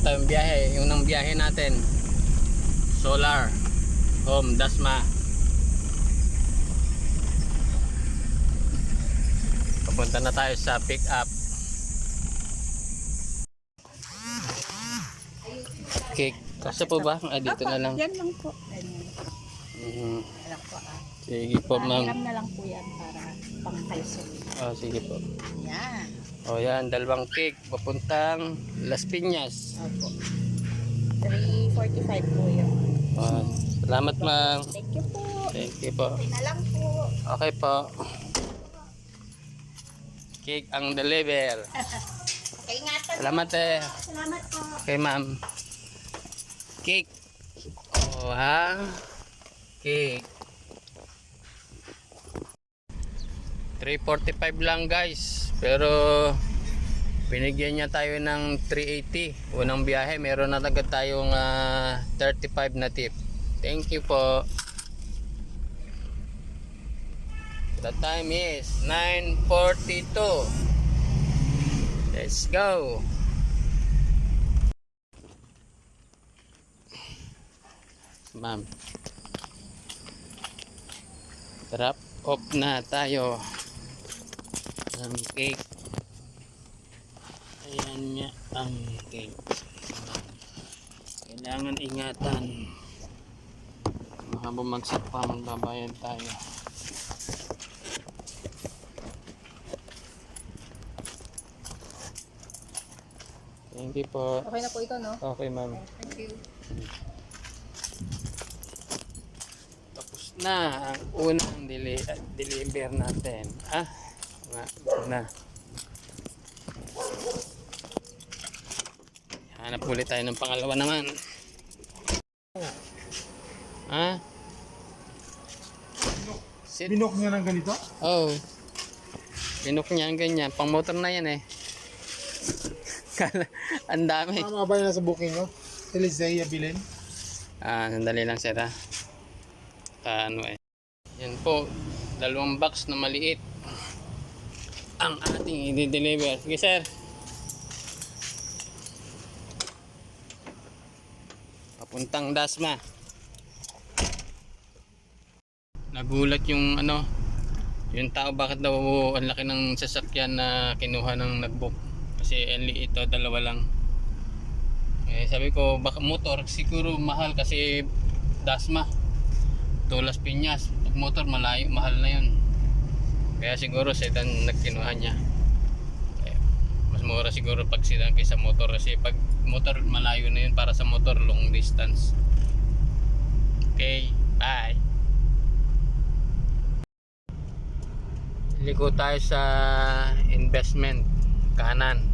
Meron tayong biyahe. Yung unang biyahe natin. Solar. Home. Dasma. Papunta na tayo sa pick up. Cake. Kasi po ba? Ah, dito na lang. Yan lang po. Ah. Sige po, ma'am. Na lang po yan para pang kalso. Oh, sige po. Yan. O yan, dalawang cake. Papuntang Las Piñas. Opo. 345 po yun. Oh, salamat, ma'am. Thank you po. Thank you po. Okay na lang po. Okay po. Cake ang deliver. Okay, ingatan. Salamat eh. Salamat po. Okay, ma'am. Cake. Oh, ha? Cake. 345 lang guys. Pero binigyan niya tayo ng 380. Unang biyahe, meron na agad tayong ah, 35 na tip. Thank you po. The time is 9.42. Let's go. Ma'am. Drop off na tayo ng cake. Ayan niya ang cake. Kailangan ingatan. Baka bumagsak pa, magbabayan tayo. Thank you po. Okay na po ito, no? Okay, ma'am. Thank you. Tapos na ang unang deli deliver natin. Ah, nga, na. Hanap ulit tayo ng pangalawa naman. Ah? Sit. Binok niya ng ganito? Oh. Binok niya ang ganyan. Pang motor na yan eh. Kala, ang dami. Tama ba yan sa booking ko? Elisea Bilin? Ah, sandali lang sir ha. Ah, ano eh. Yan po, dalawang box na maliit. Ang ating i-deliver. Sige sir. Papuntang Dasma. Nagulat yung ano, yung tao bakit daw ang laki ng sasakyan na kinuha ng nagbook. Kasi only ito, dalawa lang. Eh, sabi ko, baka motor, siguro mahal kasi Dasma. Tulas Piñas. Motor, malayo, mahal na yun. Kaya siguro sedan nagkinuha niya. Eh, mas mura siguro pag sedan kaysa motor kasi pag motor malayo na yun para sa motor long distance. Okay, bye. Liko tayo sa investment kanan.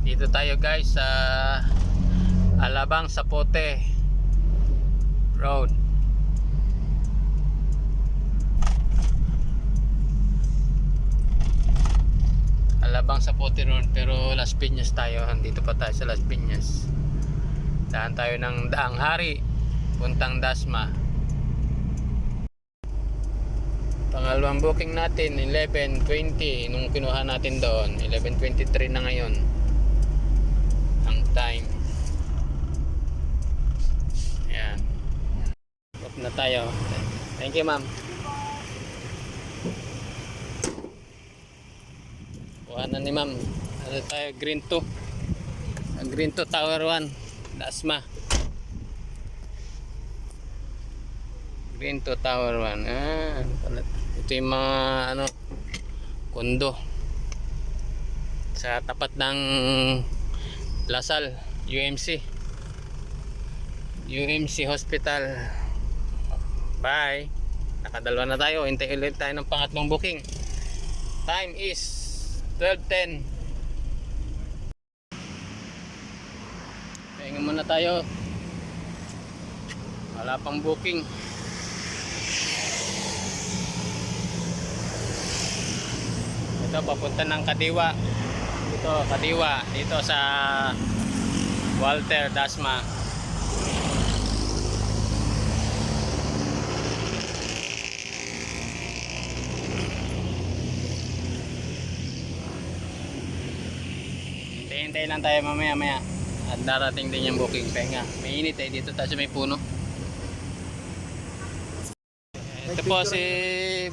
Dito tayo guys sa Alabang Sapote Road. Alabang Sapote Road pero Las Piñas tayo. Andito pa tayo sa Las Piñas. Daan tayo ng Daang Hari. Puntang Dasma. Pangalawang booking natin 11.20 nung kinuha natin doon 11.23 na ngayon ang time Ayan Off na tayo Thank you ma'am Kuha na ni ma'am? Ano tayo? Green 2 Ang green 2 tower 1 Dasma. Green 2 tower 1 ah, pala. Ito yung mga ano kondo sa tapat ng Lasal UMC UMC Hospital. Bye. Nakadalawa na tayo. Hintay ulit tayo ng pangatlong booking. Time is 12.10 pahinga muna tayo. Wala pang booking. Ito papunta ng Kadiwa. Dito Kadiwa. Dito sa Walter Dasma hintay lang tayo mamaya maya At darating din yung booking penga. May init eh dito tayo sa may puno. Ito po si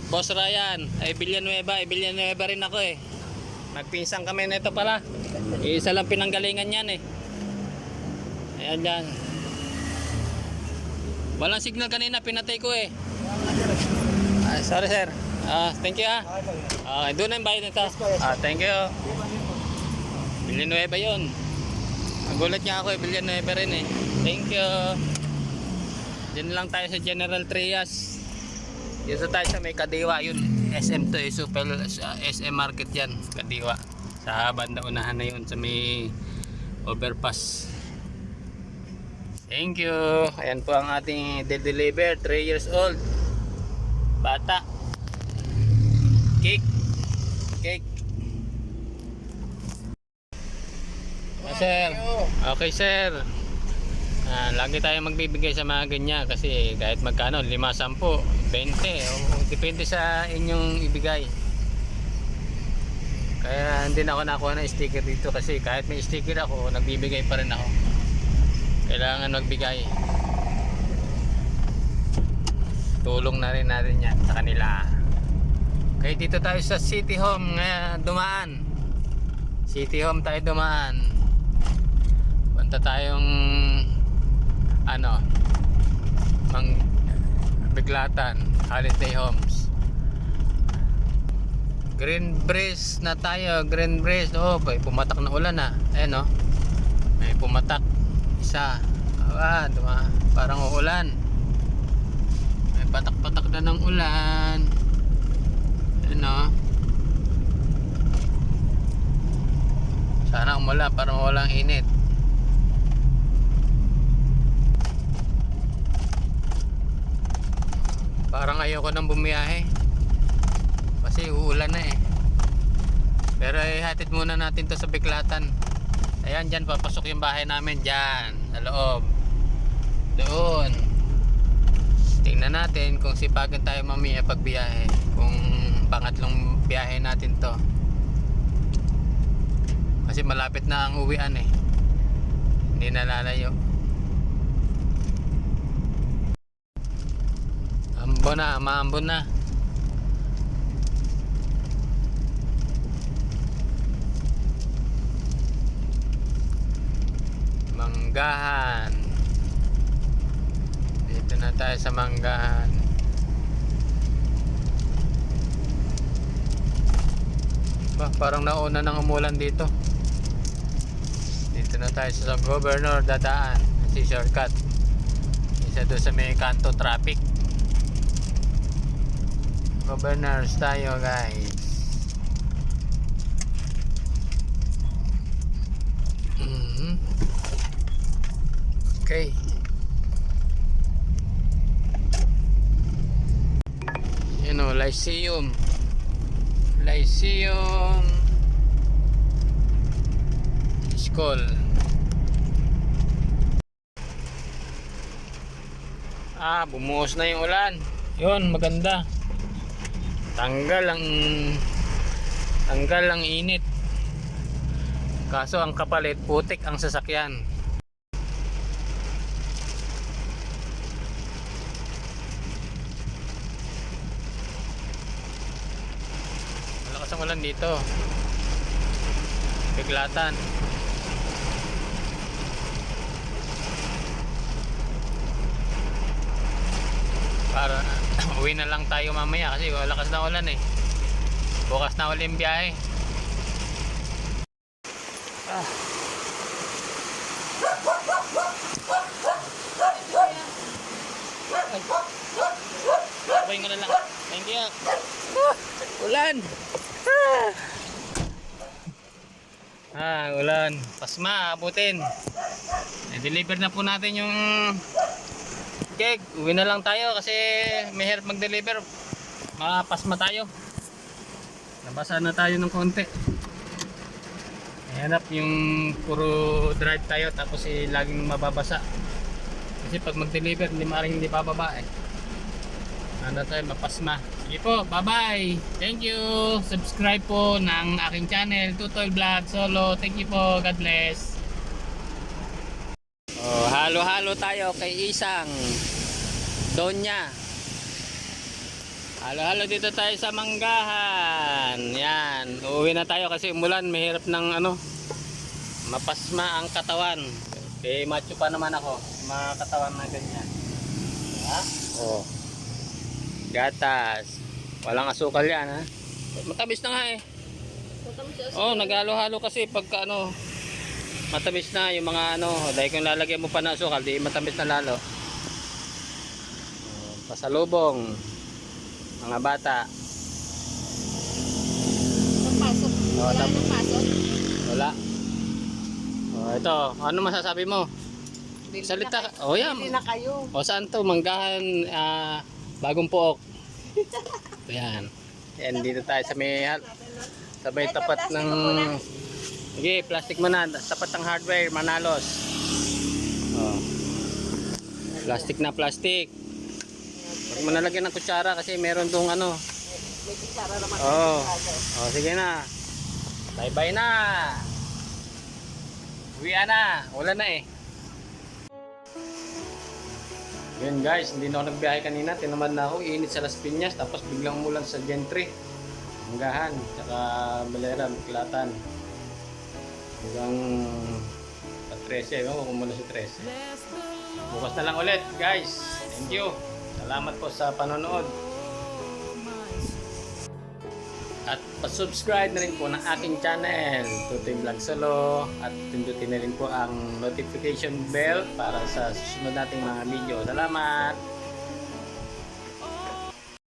Boss Ryan. Ay Villanueva. Ay Villanueva rin ako eh. Nagpinsang kami na ito pala. Isa lang pinanggalingan yan eh. Ayan dyan. Walang signal kanina, pinatay ko eh. Ah, sorry sir. Ah, thank you ah. Okay, doon na yung bayad nito. Ah, thank you. Villanueva yun. Nagulat niya ako eh, Villanueva rin eh. Thank you. Diyan lang tayo sa General Trias. Dito tayo sa may Kadiwa yun. SM to eh, super sa SM Market yan. Kadiwa. Sa banda unahan na yun sa may overpass. Thank you. Ayan po ang ating de-deliver. 3 years old. Bata. Cake. Ah, sir. Okay, sir. Ah, lagi tayo magbibigay sa mga ganyan kasi kahit magkano, 5, 10, 20, o, depende sa inyong ibigay. Kaya hindi na ako nakuha ng sticker dito kasi kahit may sticker ako, nagbibigay pa rin ako. Kailangan magbigay. Tulong na rin natin yan sa kanila. Kaya dito tayo sa City Home nga dumaan. City Home tayo dumaan. Punta tayong ano mang Biglatan Holiday Homes. Green Breeze na tayo Green Breeze. Oh may pumatak na ulan ah. Ayan oh. May pumatak isa. Ah duma parang uulan. May patak-patak na ng ulan. Ayan oh. Sana umula para walang init Parang ayoko nang bumiyahe. Kasi uulan na eh. Pero ihatid muna natin to sa Biklatan. Ayan, dyan papasok yung bahay namin. Dyan, sa loob. Doon. Tingnan natin kung sipagan tayo mamaya pag biyahe. Kung pangatlong biyahe natin to. Kasi malapit na ang uwian eh. Hindi na lalayo. Ambo na, maambo na. Manggahan. Dito na tayo sa Manggahan. Bah, parang nauna nang umulan dito. Dito na tayo sa Governor Dadaan. Si shortcut. Isa doon sa may kanto traffic. Governors tayo guys. Mhm. Okay. Yan o, Lyceum. Lyceum. School. Ah, bumuhos na yung ulan. Yun, maganda tanggal ang tanggal ang init. Kaso ang kapalit putik ang sasakyan. Malakas ang ulan dito. Biglatan para uwi na lang tayo mamaya kasi malakas na ulan eh. Bukas na ulit yung biyahe. Ah. Sabay ko na lang. Thank you. Ah, ulan! Ah. ah ulan. Pasma abutin. I-deliver na po natin yung cake uwi na lang tayo kasi may hirap mag-deliver. Makapasma tayo. Nabasa na tayo ng konti. Hanap yung puro drive tayo tapos eh, laging mababasa. Kasi pag mag-deliver hindi maaaring hindi bababa eh. Ano tayo mapasma. Sige po bye bye thank you. Subscribe po ng aking channel Tutoy Vlog Solo. Thank you po. God bless. Halo-halo tayo kay Isang. Donya. Halo-halo dito tayo sa Manggahan. Yan. Uuwi na tayo kasi umulan. Mahirap ng ano. Mapasma ang katawan. Kay macho pa naman ako. Mga katawan na ganyan. Ha? Oo. Gatas. Walang asukal yan ha. Matamis na nga eh. Oh, naghalo-halo kasi pagka ano, matamis na yung mga ano, dahil kung lalagyan mo pa ng asukal, di matamis na lalo. Oh, Pasalubong, mga bata, Pasok. Oh, Wala tap- nang pasok. wala. Oh, ito, ano masasabi mo? Bili Salita na. Oh, yeah. Bili na kayo. O saan to? Manggahan, ah, bagong puok. Ayan. Ayan, dito tayo sa may sabay tapat ng Sige, plastic mo na. Tapat ng hardware, Manalos. Oh. Plastic na plastic. Huwag mo nalagyan ng kutsara kasi meron dong ano. May kutsara naman. Oo. Oh, sige na. Bye-bye na. Uwi na. Wala na eh. Yan guys, hindi na ako nagbiyahe kanina. Tinamad na ako. Init sa Las Piñas. Tapos biglang umulan sa Gentry. Hanggahan. Tsaka Balera, Miklatan. Hanggang sa 13. Ewan ko kung muna si 13. Bukas na lang ulit guys. Thank you. Salamat po sa panonood. At pa-subscribe na rin po ng aking channel, Tutoy Vlog Solo. At pindutin na rin po ang notification bell para sa susunod nating mga video. Salamat!